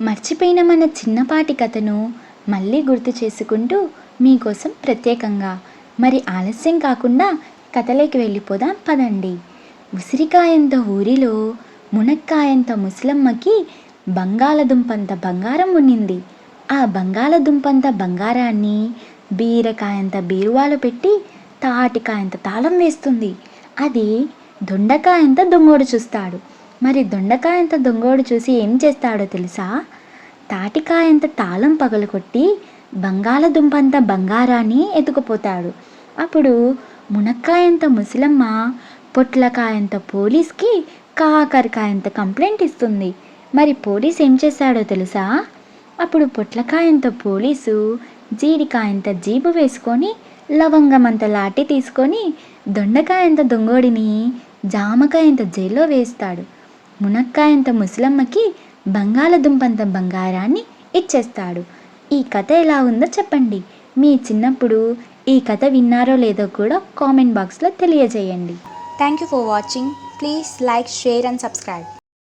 మర్చిపోయిన మన చిన్నపాటి కథను మళ్ళీ గుర్తు చేసుకుంటూ మీకోసం ప్రత్యేకంగా మరి ఆలస్యం కాకుండా కథలోకి వెళ్ళిపోదాం పదండి. ఉసిరికాయంత ఊరిలో మునక్కాయంత ముసలమ్మకి బంగాళదుంపంత బంగారం ఉన్నింది. ఆ బంగాళదుంపంత బంగారాన్ని బీరకాయంత బీరువాలో పెట్టి తాటికాయంత తాళం వేస్తుంది. అది దొండకాయంత దొంగోడు చూస్తాడు. మరి దొండకాయంత దొంగోడు చూసి ఏం చేస్తాడో తెలుసా? తాటికాయంత తాళం పగలుకొట్టి బంగాళదుంపంత బంగారాన్ని ఎత్తుకుపోతాడు. అప్పుడు మునక్కాయంత ముసలమ్మ పొట్లకాయంత పోలీస్కి కాకరకాయంత కంప్లైంట్ ఇస్తుంది. మరి పోలీస్ ఏం చేశాడో తెలుసా? అప్పుడు పొట్లకాయంత పోలీసు జీడికాయంత జీబు వేసుకొని లవంగమంత లాటి తీసుకొని దొండకాయంత దొంగోడిని జామకాయంత జైల్లో వేస్తాడు. మునక్కాయంత ముసలమ్మకి బంగాళదుంపంత బంగారాన్ని ఇచ్చేస్తాడు. ఈ కథ ఎలా ఉందో చెప్పండి. మీ చిన్నప్పుడు ఈ కథ విన్నారో లేదో కూడా కామెంట్ బాక్స్లో తెలియజేయండి. Thank you for watching please like share and subscribe